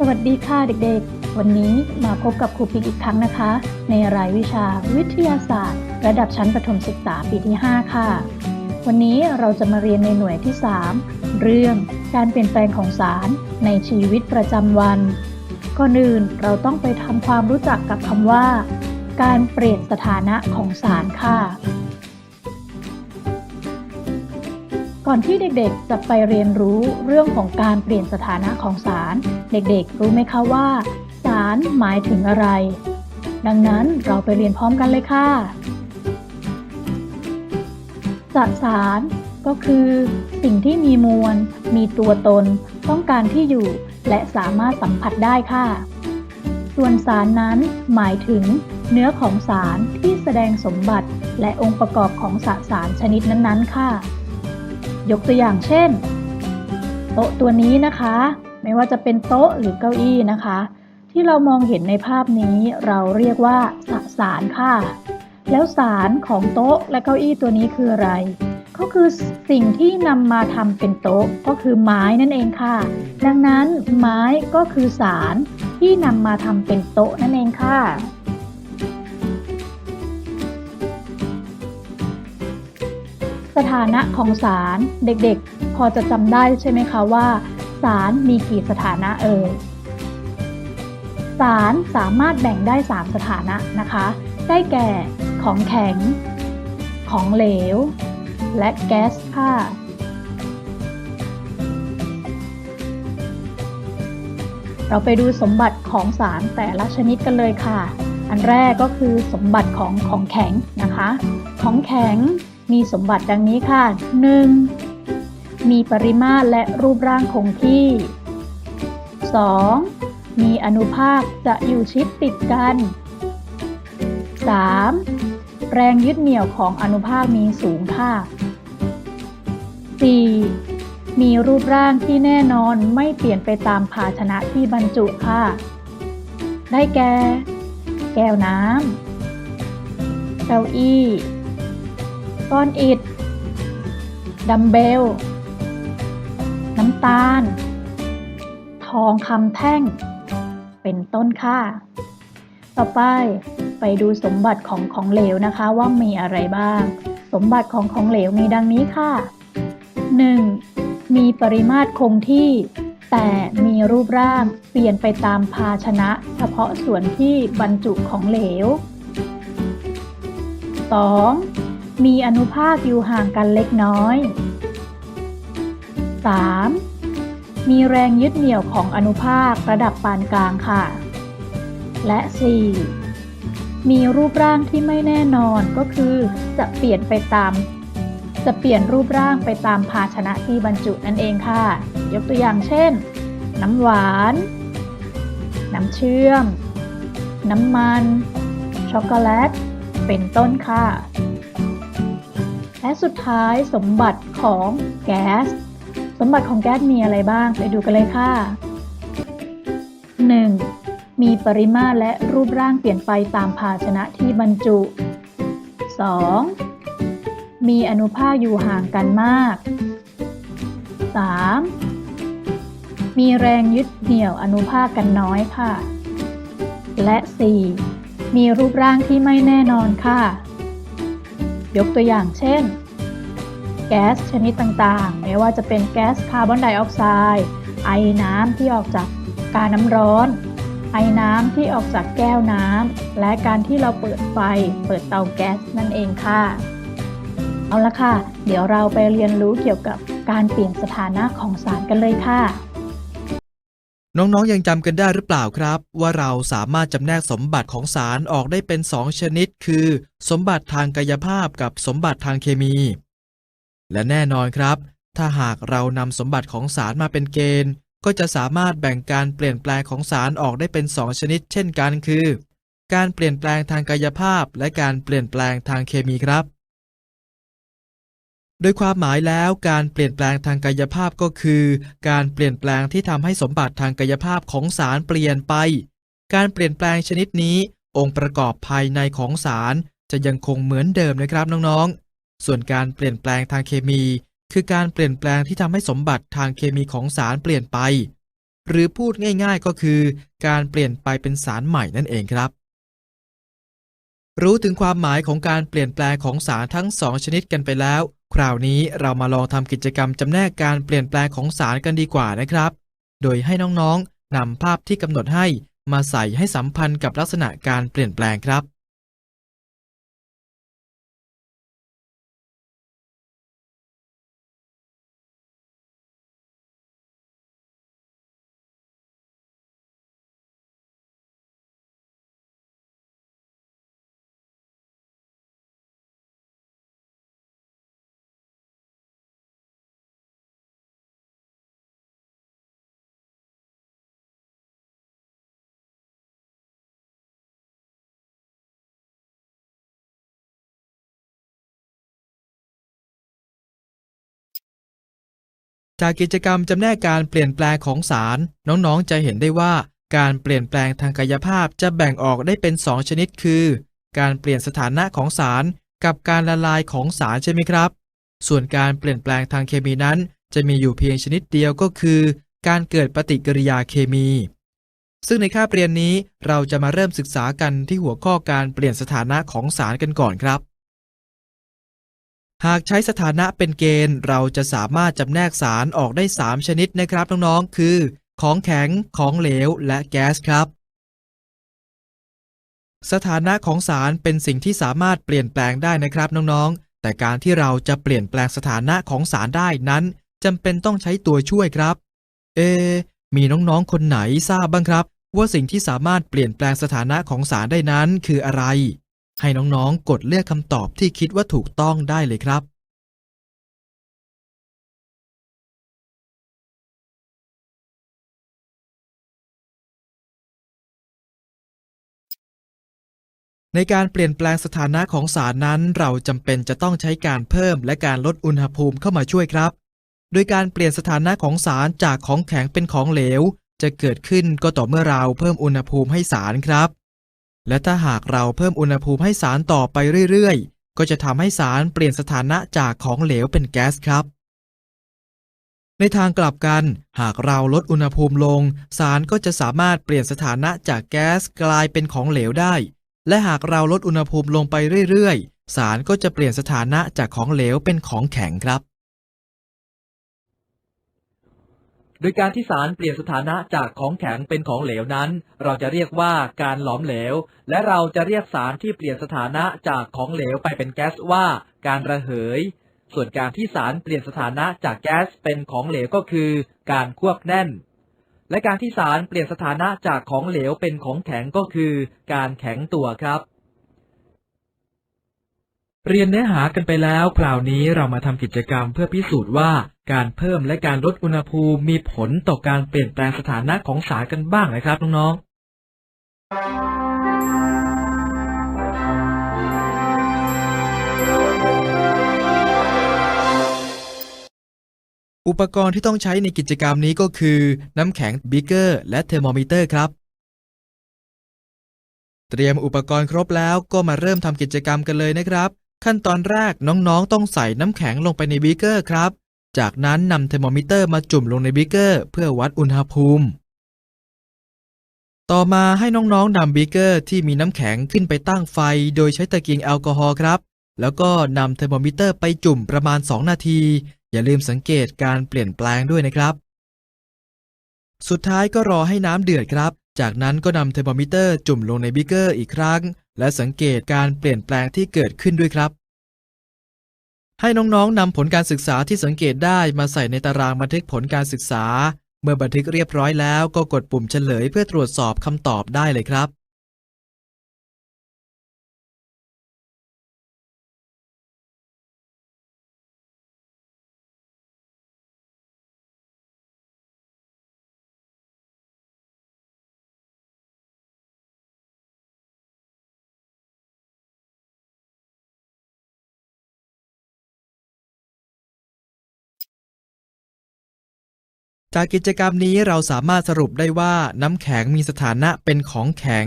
สวัสดีค่ะเด็กๆ วันนี้มาพบกับครูปิกอีกครั้งนะคะ ในรายวิชาวิทยาศาสตร์ ระดับชั้นประถมศึกษาปีที่ 5 ค่ะ วันนี้เราจะมาเรียนในหน่วยที่ 3 เรื่องการเปลี่ยนแปลงของสารในชีวิตประจำวัน ก่อนอื่นเราต้องไปทำความรู้จักกับคำว่า การเปลี่ยนสถานะของสารค่ะ ก่อนที่เด็กๆ จะไปเรียนรู้เรื่องของการเปลี่ยนสถานะของสาร เด็กๆ รู้ไหมคะว่า สารหมายถึงอะไร ดังนั้นเราไปเรียนพร้อมกันเลยค่ะสสารก็คือ สิ่งที่มีมวล มีตัวตน ต้องการที่อยู่ และสามารถสัมผัสได้ค่ะ ส่วนสารนั้นหมายถึง เนื้อของสารที่แสดงสมบัติ และองค์ประกอบของสสารชนิดนั้นๆ ค่ะ ยกตัวอย่างเช่น โต๊ะตัวนี้นะคะ ไม่ว่าจะเป็นโต๊ะหรือเก้าอี้นะคะ ที่เรามองเห็นในภาพนี้เราเรียกว่าสสารค่ะ แล้วสารของโต๊ะและเก้าอี้ตัวนี้คืออะไร ก็คือสิ่งที่นำมาทำเป็นโต๊ะก็คือไม้นั่นเองค่ะ ดังนั้นไม้ก็คือสารที่นำมาทำเป็นโต๊ะนั่นเองค่ะ สถานะของสารเด็กๆ พอจะจำได้ใช่ไหมคะว่า สารมีกี่สถานะเอ่ยสารสามารถแบ่งได้ 3 สถานะนะคะ ได้แก่ของแข็ง ของเหลว และแก๊สค่ะเราไปดูสมบัติของสารแต่ละชนิดกันเลยค่ะ อันแรกก็คือสมบัติของของแข็งนะคะ ของแข็ง มีสมบัติดังนี้ค่ะ 1. มีปริมาตรและรูปร่างคงที่ 2. มีอนุภาคจะอยู่ชิดติดกัน 3. แรงยึดเหนี่ยวของอนุภาคมีสูงค่ะ 4. มีรูปร่างที่แน่นอนไม่เปลี่ยนไปตามภาชนะที่บรรจุค่ะ ได้แก่ แก้วน้ำ เก้าอี้ ก้อนอิฐ ดัมเบล น้ำตาล ทองคำแท่ง เป็นต้นค่ะ ต่อไปไปดูสมบัติของของเหลวนะคะว่ามีอะไรบ้าง สมบัติของของเหลวมีดังนี้ค่ะ 1. มีปริมาตรคงที่แต่มีรูปร่างเปลี่ยนไปตามภาชนะ เฉพาะส่วนที่บรรจุของเหลว 2. มีอนุภาคอยู่ห่างกันเล็กน้อย 3. มีแรงยึดเหนี่ยวของอนุภาคระดับปานกลางค่ะ และ 4. มีรูปร่างที่ไม่แน่นอนก็คือจะเปลี่ยนไปตาม จะเปลี่ยนรูปร่างไปตามภาชนะที่บรรจุนั่นเองค่ะ ยกตัวอย่างเช่น น้ำหวาน น้ำเชื่อม น้ำมัน ช็อกโกแลต เป็นต้นค่ะ และสุดท้ายสมบัติของแก๊ส สมบัติของแก๊สมีอะไรบ้าง ไปดูกันเลยค่ะ 1. มีปริมาตรและรูปร่างเปลี่ยนไปตามภาชนะที่บรรจุ 2. มีอนุภาคอยู่ห่างกันมาก 3. มีแรงยึดเหนี่ยวอนุภาคกันน้อยค่ะ และ 4. มีรูปร่างที่ไม่แน่นอนค่ะ ยกตัวอย่างเช่น แก๊สชนิดต่างๆ ไม่ว่าจะเป็นแก๊สคาร์บอนไดออกไซด์ไอน้ำที่ออกจากกาน้ำร้อน ไอน้ำที่ออกจากแก้วน้ำและการที่เราเปิดไฟ เปิดเตาแก๊สนั่นเองค่ะเอาละค่ะ เดี๋ยวเราไปเรียนรู้เกี่ยวกับการเปลี่ยนสถานะของสารกันเลยค่ะ น้องๆยังจำกันได้หรือเปล่าครับ ว่าเราสามารถจำแนกสมบัติของสารออกได้เป็นสองชนิด คือ สมบัติทางกายภาพกับสมบัติทางเคมี และแน่นอนครับ ถ้าหากเรานำสมบัติของสารมาเป็นเกณฑ์ ก็จะสามารถแบ่งการเปลี่ยนแปลงของสารออกได้เป็นสองชนิด เช่นกันคือ การเปลี่ยนแปลงทางกายภาพ และการเปลี่ยนแปลงทางเคมีครับ โดยความหมายแล้วการเปลี่ยนแปลงทางกายภาพก็คือ การเปลี่ยนแปลงที่ทำให้สมบัติทางกายภาพของสารเปลี่ยนไป การเปลี่ยนแปลงชนิดนี้ องค์ประกอบภายในของสารจะยังคงเหมือนเดิมนะครับน้องๆ ส่วนการเปลี่ยนแปลงทางเคมี คือการเปลี่ยนแปลงที่ทำให้สมบัติทางเคมีของสารเปลี่ยนไป หรือพูดง่าย ๆก็คือ การเปลี่ยนไปเป็นสารใหม่นั่นเองครับรู้ถึงความหมายของการเปลี่ยนแปลงของสารทั้งสองชนิดกันไปแล้ว คราวนี้เรามาลองทำกิจกรรมจำแนกการเปลี่ยนแปลงของสารกันดีกว่านะครับ โดยให้น้องๆนำภาพที่กำหนดให้มาใส่ให้สัมพันธ์กับลักษณะการเปลี่ยนแปลงครับ จากกิจกรรมจำแนกการเปลี่ยนแปลงของสาร น้องๆ จะเห็นได้ว่าการเปลี่ยนแปลงทางกายภาพจะแบ่งออกได้เป็น 2 ชนิดคือ การเปลี่ยนสถานะของสาร กับการละลายของสารใช่ไหมครับ ส่วนการเปลี่ยนแปลงทางเคมีนั้น จะมีอยู่เพียงชนิดเดียวก็คือ การเกิดปฏิกิริยาเคมี ซึ่งในคาบเรียนนี้เราจะมาเริ่มศึกษากันที่หัวข้อการเปลี่ยนสถานะของสารกันก่อนครับ หากใช้สถานะเป็นเกณฑ์ เราจะสามารถจำแนกสารออกได้ 3 ชนิดนะครับน้องๆ คือ ของแข็ง ของเหลว และแก๊สครับ สถานะของสารเป็นสิ่งที่สามารถเปลี่ยนแปลงได้นะครับน้องๆ แต่การที่เราจะเปลี่ยนแปลงสถานะของสารได้นั้นจำเป็นต้องใช้ตัวช่วยครับ เอ มีน้องๆ คนไหนทราบบ้างครับ ว่าสิ่งที่สามารถเปลี่ยนแปลงสถานะของสารได้นั้นคืออะไร ให้น้องๆ กดเลือกคำตอบที่คิดว่าถูกต้องได้เลยครับ ในการเปลี่ยนแปลงสถานะของสารนั้น เราจำเป็นจะต้องใช้การเพิ่มและการลดอุณหภูมิเข้ามาช่วยครับ โดยการเปลี่ยนสถานะของสารจากของแข็งเป็นของเหลว จะเกิดขึ้นก็ต่อเมื่อเราเพิ่มอุณหภูมิให้สารครับ และถ้าหากเราเพิ่มอุณหภูมิให้สารต่อไปเรื่อยๆ ก็จะทำให้สารเปลี่ยนสถานะจากของเหลวเป็นแก๊สครับ ในทางกลับกัน หากเราลดอุณหภูมิลง สารก็จะสามารถเปลี่ยนสถานะจากแก๊สกลายเป็นของเหลวได้ และหากเราลดอุณหภูมิลงไปเรื่อยๆ สารก็จะเปลี่ยนสถานะจากของเหลวเป็นของแข็งครับ โดยการที่สารเปลี่ยนสถานะจากของแข็งเป็นของเหลวนั้น เราจะเรียกว่าการหลอมเหลว และเราจะเรียกสารที่เปลี่ยนสถานะจากของเหลวไปเป็นแก๊สว่า การระเหย ส่วนการที่สารเปลี่ยนสถานะจากแก๊สเป็นของเหลวก็คือ การควบแน่น และการที่สารเปลี่ยนสถานะจากของเหลวเป็นของแข็งก็คือ การแข็งตัวครับ เรียนเนื้อหากันไปแล้ว คราวนี้เรามาทำกิจกรรมเพื่อพิสูจน์ว่าการเพิ่มและการลดอุณหภูมิมีผลต่อการเปลี่ยนแปลงสถานะของสารกันบ้างนะครับน้องๆอุปกรณ์ที่ต้องใช้ในกิจกรรมนี้ก็คือ น้ำแข็งบีเกอร์ และเทอร์โมมิเตอร์ครับ เตรียมอุปกรณ์ครบแล้วก็มาเริ่มทำกิจกรรมกันเลยนะครับ ขั้นตอนแรกน้องๆ ต้องใส่น้ำแข็งลงไปในบีเกอร์ครับ จากนั้นนำเทอร์โมมิเตอร์มาจุ่มลงในบีเกอร์ เพื่อวัดอุณหภูมิ ต่อมาให้น้องๆนำบีเกอร์ที่มีน้ำแข็งขึ้นไปตั้งไฟ โดยใช้ตะเกียงแอลกอฮอล์ครับ แล้วก็นำเทอร์โมมิเตอร์ไปจุ่มประมาณ 2 นาที อย่าลืมสังเกตการเปลี่ยนแปลงด้วยนะครับ สุดท้ายก็รอให้น้ำเดือดครับ จากนั้นก็นำเทอร์โมมิเตอร์จุ่มลงในบีเกอร์อีกครั้ง และสังเกตการเปลี่ยนแปลงที่เกิดขึ้นด้วยครับ ให้น้องๆนำผลการศึกษาที่สังเกตได้มาใส่ในตารางบันทึกผลการศึกษา เมื่อบันทึกเรียบร้อยแล้วก็กดปุ่มเฉลยเพื่อตรวจสอบคำตอบได้เลยครับ จากกิจกรรมนี้เราสามารถสรุปได้ว่าน้ำแข็งมีสถานะเป็นของแข็ง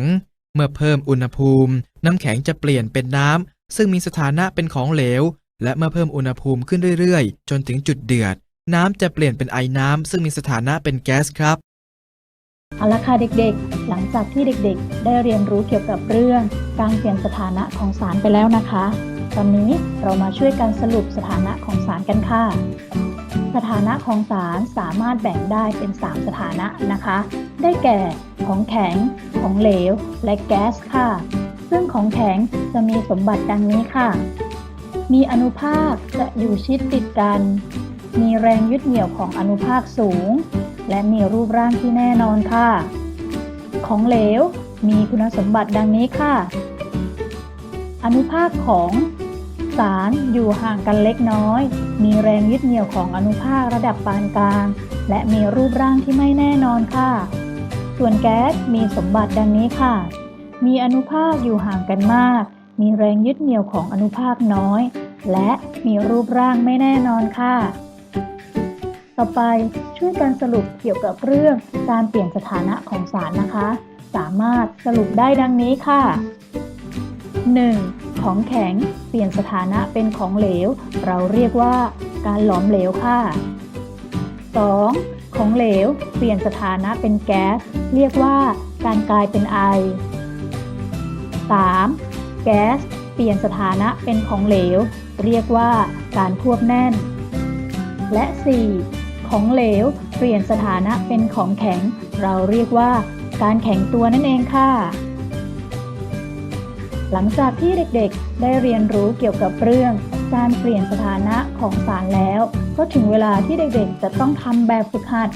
เมื่อเพิ่มอุณหภูมิ น้ำแข็งจะเปลี่ยนเป็นน้ำ ซึ่งมีสถานะเป็นของเหลว และเมื่อเพิ่มอุณหภูมิขึ้นเรื่อยๆ จนถึงจุดเดือด น้ำจะเปลี่ยนเป็นไอน้ำ ซึ่งมีสถานะเป็นแก๊สครับเอาละค่ะเด็กๆ หลังจากที่เด็กๆ ได้เรียนรู้เกี่ยวกับเรื่อง การเปลี่ยนสถานะของสารไปแล้วนะคะ ตอนนี้เรามาช่วยกันสรุปสถานะของสารกันค่ะ สถานะของสารสามารถแบ่งได้เป็น 3 สถานะนะคะ ได้แก่ของแข็ง ของเหลว และแก๊สค่ะ ซึ่งของแข็งจะมีสมบัติดังนี้ค่ะ มีอนุภาคจะอยู่ชิดติดกัน มีแรงยึดเหนี่ยวของอนุภาคสูง และมีรูปร่างที่แน่นอนค่ะ ของเหลวมีคุณสมบัติดังนี้ค่ะ อนุภาคของสารอยู่ห่างกันเล็กน้อย มีแรงยึดเหนี่ยวของอนุภาคระดับปานกลาง และมีรูปร่างที่ไม่แน่นอนค่ะ ส่วนแก๊สมีสมบัติดังนี้ค่ะ มีอนุภาคอยู่ห่างกันมาก มีแรงยึดเหนี่ยวของอนุภาคน้อย และมีรูปร่างไม่แน่นอนค่ะ ต่อไปช่วยกันสรุปเกี่ยวกับเรื่องการเปลี่ยนสถานะของสารนะคะ สามารถสรุปได้ดังนี้ค่ะ 1. ของแข็งเปลี่ยนสถานะเป็นของเหลว เราเรียกว่าการหลอมเหลวค่ะ 2. ของเหลว เปลี่ยนสถานะเป็นแก๊ส เรียกว่าการกลายเป็นไอ 3. แก๊ส เปลี่ยนสถานะเป็นของเหลว เรียกว่าการควบแน่น และ 4. ของเหลว เปลี่ยนสถานะเป็นของแข็ง เราเรียกว่าการแข็งตัวนั่นเองค่ะ หลังจากที่เด็กๆ ได้เรียนรู้เกี่ยวกับเรื่องการเปลี่ยนสถานะของสารแล้ว ก็ถึงเวลาที่เด็กๆ จะต้องทำแบบฝึกหัด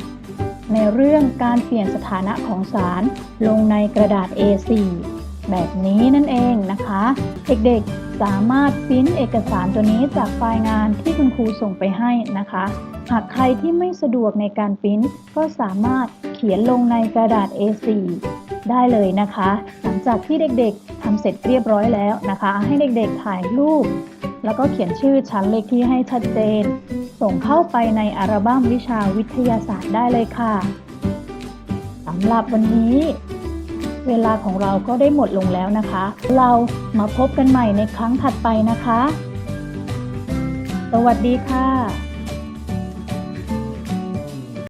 ในเรื่องการเปลี่ยนสถานะของสารลงในกระดาษ A4 แบบนี้นั่นเองนะคะ เด็กๆสามารถปริ้นเอกสารตัวนี้จากไฟล์งานที่คุณครูส่งไปให้นะคะ หากใครที่ไม่สะดวกในการปริ้นก็สามารถเขียนลงในกระดาษ A4 ได้เลยนะคะ หลังจากที่เด็กๆทำเสร็จเรียบร้อยแล้วนะคะ ให้เด็กๆถ่ายรูป แล้วก็เขียนชื่อชั้นเลขที่ให้ชัดเจน ส่งเข้าไปในอัลบั้มวิชาวิทยาศาสตร์ได้เลยค่ะสำหรับวันนี้ เวลาของเราก็ได้หมดลงแล้วนะคะ เรามาพบกันใหม่ในครั้งถัดไปนะคะ สวัสดีค่ะ